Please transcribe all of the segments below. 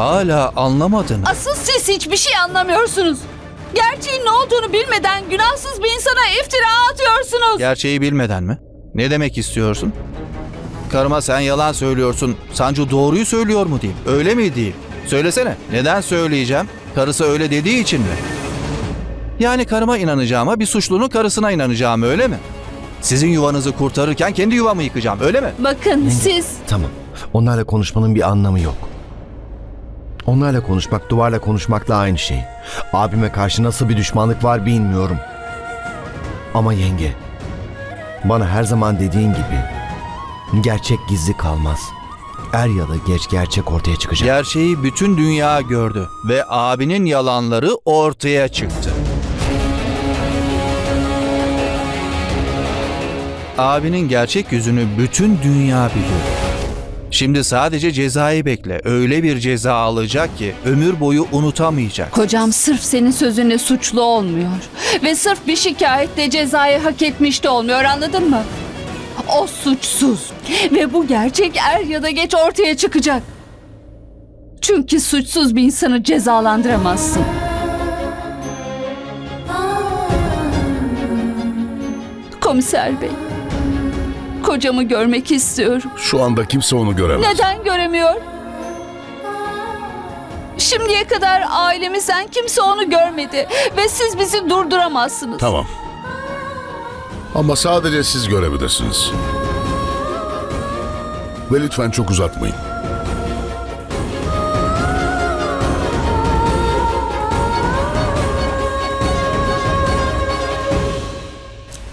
Hala anlamadın. Asıl siz hiçbir şey anlamıyorsunuz. Gerçeğin ne olduğunu bilmeden günahsız bir insana iftira atıyorsunuz. Gerçeği bilmeden mi? Ne demek istiyorsun? Karıma sen yalan söylüyorsun. Sancu doğruyu söylüyor mu diyeyim? Öyle mi diyeyim? Söylesene. Neden söyleyeceğim? Karısı öyle dediği için mi? Yani karıma inanacağıma bir suçlunun karısına inanacağım öyle mi? Sizin yuvanızı kurtarırken kendi yuvamı yıkacağım öyle mi? Bakın siz Tamam. Onlarla konuşmanın bir anlamı yok. Onlarla konuşmak duvarla konuşmakla aynı şey. Abime karşı nasıl bir düşmanlık var bilmiyorum. Ama yenge, bana her zaman dediğin gibi gerçek gizli kalmaz. Er ya da geç gerçek ortaya çıkacak. Gerçeği bütün dünya gördü ve abinin yalanları ortaya çıktı. Abinin gerçek yüzünü bütün dünya biliyor. Şimdi sadece cezayı bekle. Öyle bir ceza alacak ki ömür boyu unutamayacak. kocam sırf senin sözünle suçlu olmuyor. Ve sırf bir şikayetle cezayı hak etmiş de olmuyor anladın mı? O suçsuz. Ve bu gerçek er ya da geç ortaya çıkacak. Çünkü suçsuz bir insanı cezalandıramazsın. Komiser bey. Kocamı görmek istiyorum. Şu anda kimse onu göremez. Neden göremiyor? Şimdiye kadar ailemizden kimse onu görmedi ve siz bizi durduramazsınız. Tamam. Ama sadece siz görebilirsiniz. Ve lütfen çok uzatmayın.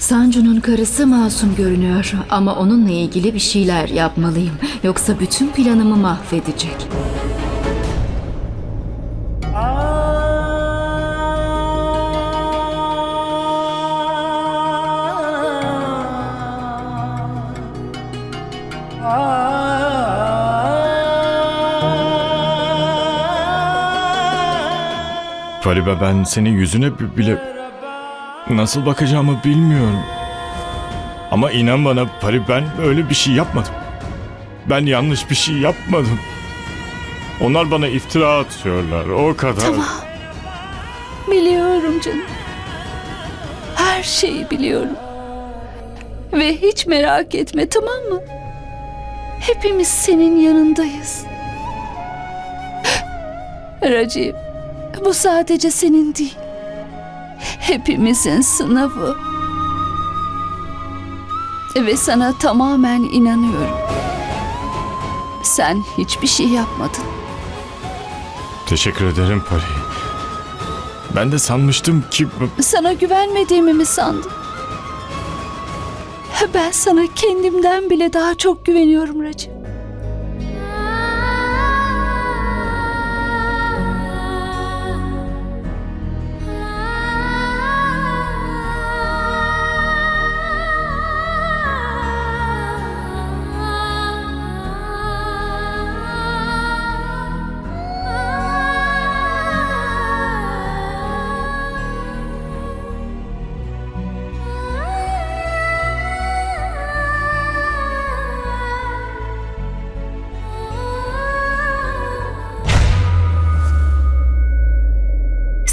Sancu'nun karısı masum görünüyor ama onunla ilgili bir şeyler yapmalıyım. Yoksa bütün planımı mahvedecek. Faribe ben senin yüzüne bi- bile nasıl bakacağımı bilmiyorum. Ama inan bana Pari ben öyle bir şey yapmadım. Ben yanlış bir şey yapmadım. Onlar bana iftira atıyorlar o kadar. Biliyorum canım. Her şeyi biliyorum. Ve hiç merak etme tamam mı? Hepimiz senin yanındayız. Racip, bu sadece senin değil. Hepimizin sınavı. Ve sana tamamen inanıyorum. Sen hiçbir şey yapmadın. Teşekkür ederim Pari. Ben de sanmıştım ki Sana güvenmediğimi mi sandın? Ben sana kendimden bile daha çok güveniyorum Recep.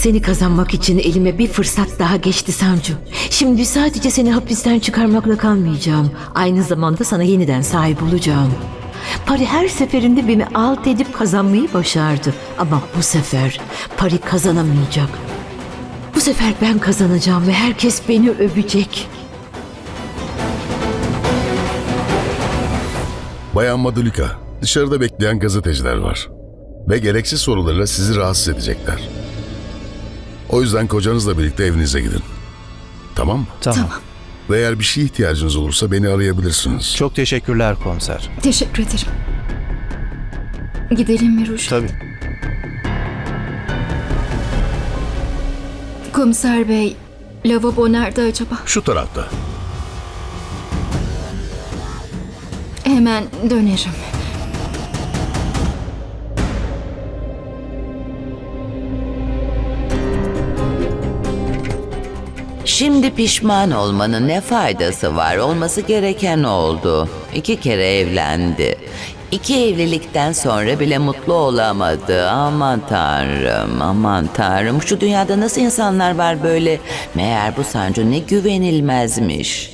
Seni kazanmak için elime bir fırsat daha geçti Sancu. Şimdi sadece seni hapisten çıkarmakla kalmayacağım. Aynı zamanda sana yeniden sahip olacağım. Pari her seferinde beni alt edip kazanmayı başardı. Ama bu sefer Pari kazanamayacak. Bu sefer ben kazanacağım ve herkes beni övecek. Bayan Madulika, dışarıda bekleyen gazeteciler var. Ve gereksiz sorularla sizi rahatsız edecekler. O yüzden kocanızla birlikte evinize gidin. Tamam mı? Tamam. Ve eğer bir şeye ihtiyacınız olursa beni arayabilirsiniz. Çok teşekkürler komiser. Teşekkür ederim. Gidelim mi Ruş? Tabii. Komiser bey, lavabo nerede acaba? Şu tarafta. Hemen dönerim. Şimdi pişman olmanın ne faydası var? Olması gereken oldu. İki kere evlendi. İki evlilikten sonra bile mutlu olamadı. Aman tanrım, aman tanrım. Şu dünyada nasıl insanlar var böyle? Meğer bu Sancu ne güvenilmezmiş.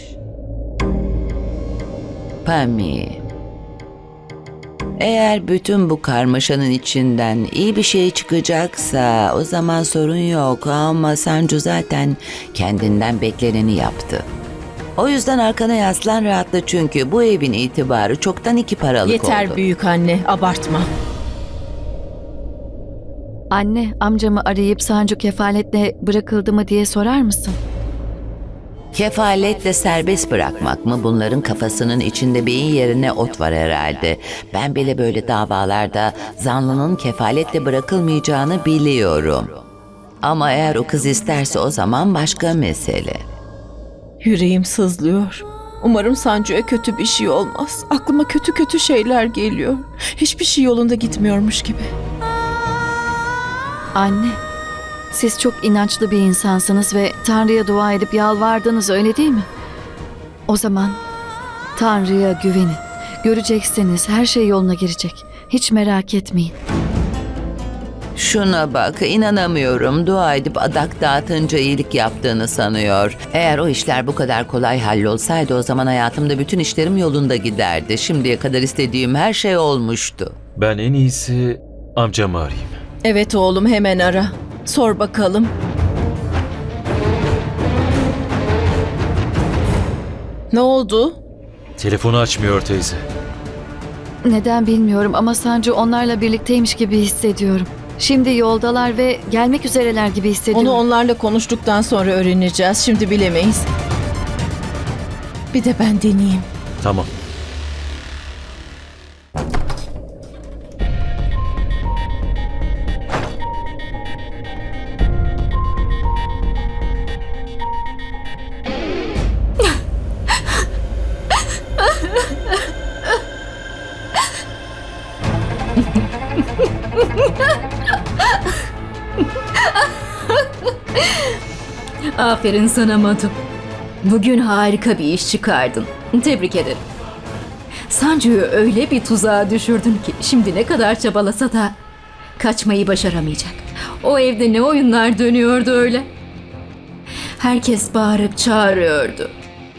Pami. Eğer bütün bu karmaşanın içinden iyi bir şey çıkacaksa o zaman sorun yok ama Sancu zaten kendinden bekleneni yaptı. O yüzden arkana yaslan rahatla çünkü bu evin itibarı çoktan iki paralık Yeter oldu. büyük anne, abartma. Anne, amcamı arayıp Sancu kefaletle bırakıldı mı diye sorar mısın? Kefaletle serbest bırakmak mı? Bunların kafasının içinde beyin yerine ot var herhalde. Ben bile böyle davalarda zanlının kefaletle bırakılmayacağını biliyorum. Ama eğer o kız isterse o zaman başka mesele. Yüreğim sızlıyor. Umarım Sancu'ya kötü bir şey olmaz. Aklıma kötü kötü şeyler geliyor. Hiçbir şey yolunda gitmiyormuş gibi. Anne, siz çok inançlı bir insansınız ve Tanrı'ya dua edip yalvardınız öyle değil mi? O zaman Tanrı'ya güvenin. Göreceksiniz her şey yoluna girecek. Hiç merak etmeyin. Şuna bak inanamıyorum. Dua edip adak dağıtınca iyilik yaptığını sanıyor. Eğer o işler bu kadar kolay hallolsaydı o zaman hayatımda bütün işlerim yolunda giderdi. Şimdiye kadar istediğim her şey olmuştu. Ben en iyisi amcamı arayayım. Evet oğlum hemen ara. Sor bakalım. Ne oldu? Telefonu açmıyor teyze. Neden bilmiyorum ama Sancu onlarla birlikteymiş gibi hissediyorum. Şimdi yoldalar ve gelmek üzereler gibi hissediyorum. Onu onlarla konuştuktan sonra öğreneceğiz. Şimdi bilemeyiz. Bir de ben deneyeyim. Tamam. Aferin sana Madu. Bugün harika bir iş çıkardın. Tebrik ederim. Sancu'yu öyle bir tuzağa düşürdün ki şimdi ne kadar çabalasa da kaçmayı başaramayacak. O evde ne oyunlar dönüyordu öyle. Herkes bağırıp çağırıyordu.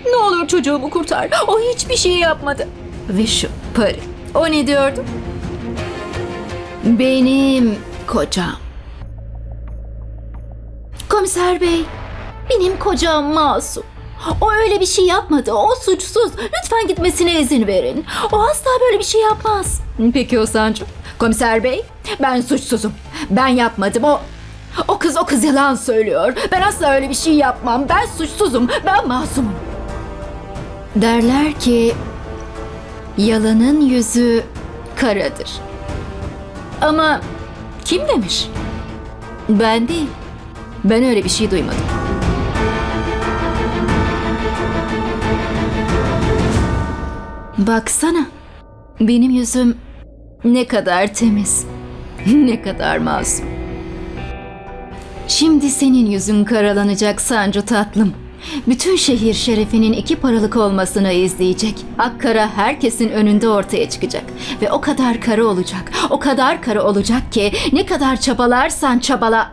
Ne olur çocuğumu kurtar. O hiçbir şey yapmadı. Ve şu Pari. O ne diyordu? Benim kocam. Komiser bey, benim kocam masum. O öyle bir şey yapmadı. O suçsuz. Lütfen gitmesine izin verin. O asla böyle bir şey yapmaz. Peki o Sancu? Komiser bey, ben suçsuzum. Ben yapmadım. O o kız o kız yalan söylüyor. Ben asla öyle bir şey yapmam. Ben suçsuzum. Ben masumum. Derler ki yalanın yüzü karadır. Ama kim demiş? Ben değil. Ben öyle bir şey duymadım. Baksana. Benim yüzüm ne kadar temiz. ne kadar masum. Şimdi senin yüzün karalanacak Sancu tatlım. Bütün şehir şerefinin iki paralık olmasını izleyecek. Akkara herkesin önünde ortaya çıkacak. Ve o kadar kara olacak. O kadar kara olacak ki ne kadar çabalarsan çabala.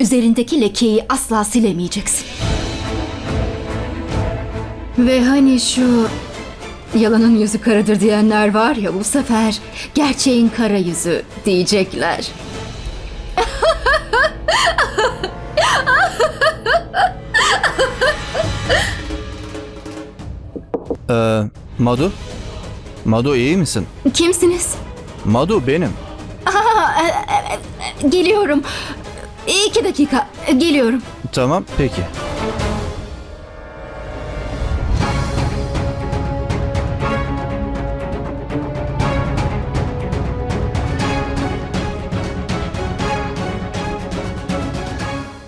Üzerindeki lekeyi asla silemeyeceksin. Ve hani şu yalanın yüzü karadır diyenler var ya bu sefer gerçeğin kara yüzü diyecekler. Ee, Madu? Madu iyi misin? Kimsiniz? Madu benim. Geliyorum. İki dakika. Geliyorum. Tamam peki.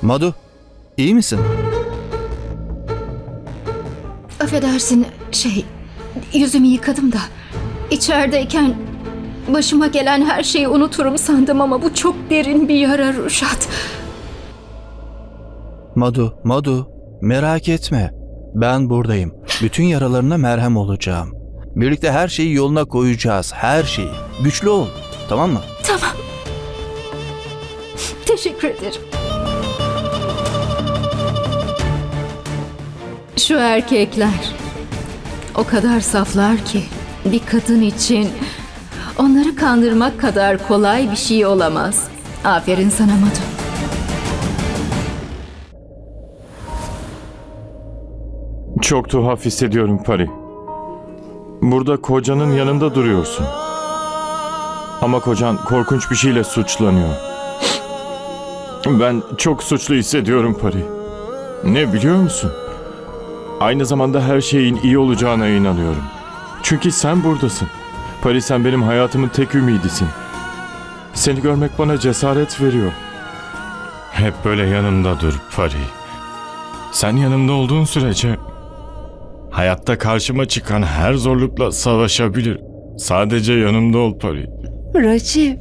Madu, iyi misin? Affedersin şey yüzümü yıkadım da içerideyken başıma gelen her şeyi unuturum sandım ama bu çok derin bir yara Ruşat. Madu, Madu, merak etme. Ben buradayım. Bütün yaralarına merhem olacağım. Birlikte her şeyi yoluna koyacağız. Her şeyi. Güçlü ol. Tamam mı? Teşekkür ederim. Şu erkekler o kadar saflar ki bir kadın için onları kandırmak kadar kolay bir şey olamaz. Aferin sana Madu. Çok tuhaf hissediyorum Pari. Burada kocanın yanında duruyorsun. Ama kocan korkunç bir şeyle suçlanıyor. Ben çok suçlu hissediyorum Pari. Ne biliyor musun? Aynı zamanda her şeyin iyi olacağına inanıyorum. Çünkü sen buradasın. Pari sen benim hayatımın tek ümidisin. Seni görmek bana cesaret veriyor. Hep böyle yanımda dur Pari. Sen yanımda olduğun sürece hayatta karşıma çıkan her zorlukla savaşabilir. Sadece yanımda ol Pari. Racif.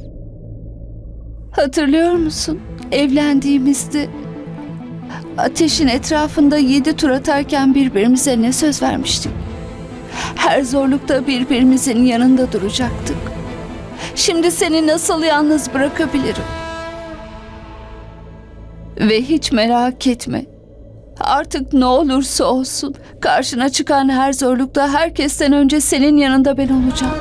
Hatırlıyor musun? Evlendiğimizde ateşin etrafında yedi tur atarken birbirimize ne söz vermiştik? Her zorlukta birbirimizin yanında duracaktık. Şimdi seni nasıl yalnız bırakabilirim? Ve hiç merak etme. Artık ne olursa olsun karşına çıkan her zorlukta herkesten önce senin yanında ben olacağım.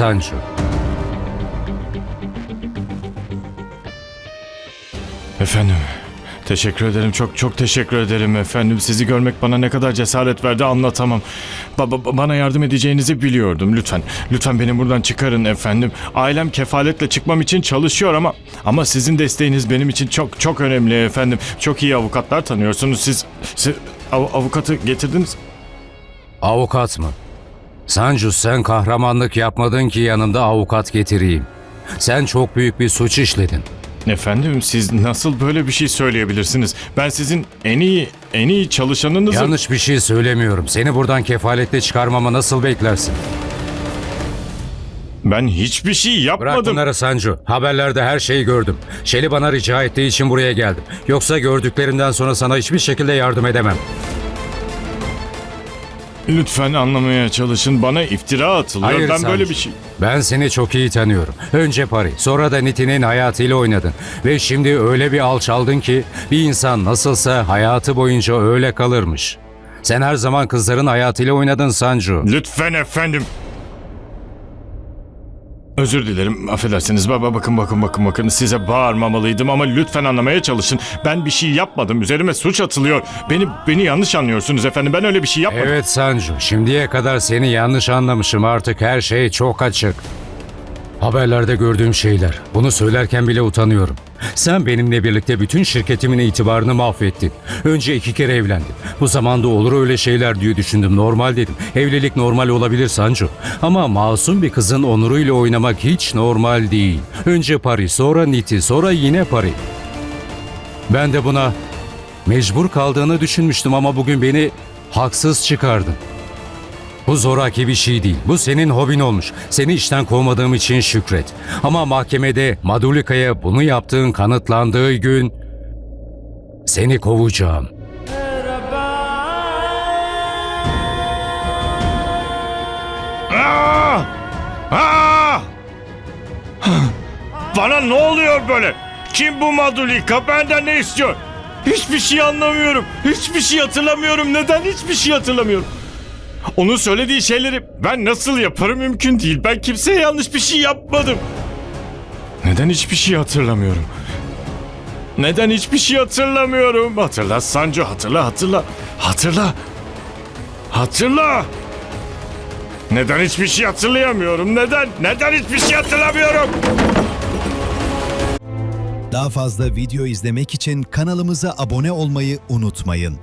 Sancho. Efendim, teşekkür ederim. Çok çok teşekkür ederim efendim. Sizi görmek bana ne kadar cesaret verdi anlatamam. Ba- ba- bana yardım edeceğinizi biliyordum. Lütfen, lütfen beni buradan çıkarın efendim. Ailem kefaletle çıkmam için çalışıyor ama ama sizin desteğiniz benim için çok çok önemli efendim. Çok iyi avukatlar tanıyorsunuz. Siz, siz av- avukatı getirdiniz. Avukat mı? Sancu sen kahramanlık yapmadın ki yanımda avukat getireyim. Sen çok büyük bir suç işledin. Efendim siz nasıl böyle bir şey söyleyebilirsiniz? Ben sizin en iyi en iyi çalışanınızım. Yanlış bir şey söylemiyorum. Seni buradan kefaletle çıkarmama nasıl beklersin? Ben hiçbir şey Bırak yapmadım. bunları Sancu. Haberlerde her şeyi gördüm. Şeli bana rica ettiği için buraya geldim. Yoksa gördüklerimden sonra sana hiçbir şekilde yardım edemem. Lütfen anlamaya çalışın. Bana iftira atılıyor. Hayır ben Sancu. böyle bir şey. Ben seni çok iyi tanıyorum. Önce Pari, sonra da Nitin'in hayatıyla oynadın. Ve şimdi öyle bir alçaldın ki bir insan nasılsa hayatı boyunca öyle kalırmış. Sen her zaman kızların hayatıyla oynadın Sancu. Lütfen efendim. Özür dilerim. Affedersiniz. Baba bakın bakın bakın bakın. Size bağırmamalıydım ama lütfen anlamaya çalışın. Ben bir şey yapmadım. Üzerime suç atılıyor. Beni beni yanlış anlıyorsunuz efendim. Ben öyle bir şey yapmadım. Evet Sancu, şimdiye kadar seni yanlış anlamışım. Artık her şey çok açık. Haberlerde gördüğüm şeyler. Bunu söylerken bile utanıyorum. Sen benimle birlikte bütün şirketimin itibarını mahvettin. Önce iki kere evlendin. Bu zamanda olur öyle şeyler diye düşündüm. Normal dedim. Evlilik normal olabilir Sancu. Ama masum bir kızın onuruyla oynamak hiç normal değil. Önce Pari, sonra Niti, sonra yine Pari. Ben de buna mecbur kaldığını düşünmüştüm ama bugün beni haksız çıkardın. Bu zoraki bir şey değil. Bu senin hobin olmuş. Seni işten kovmadığım için şükret. Ama mahkemede Madulika'ya bunu yaptığın kanıtlandığı gün seni kovacağım. Aa! Aa! Bana ne oluyor böyle? Kim bu Madulika? Benden ne istiyor? Hiçbir şey anlamıyorum. Hiçbir şey hatırlamıyorum. Neden hiçbir şey hatırlamıyorum? Onun söylediği şeyleri ben nasıl yaparım mümkün değil. Ben kimseye yanlış bir şey yapmadım. Neden hiçbir şey hatırlamıyorum? Neden hiçbir şey hatırlamıyorum? Hatırla Sancu hatırla hatırla. Hatırla. Hatırla. Neden hiçbir şey hatırlayamıyorum? Neden? Neden hiçbir şey hatırlamıyorum? Daha fazla video izlemek için kanalımıza abone olmayı unutmayın.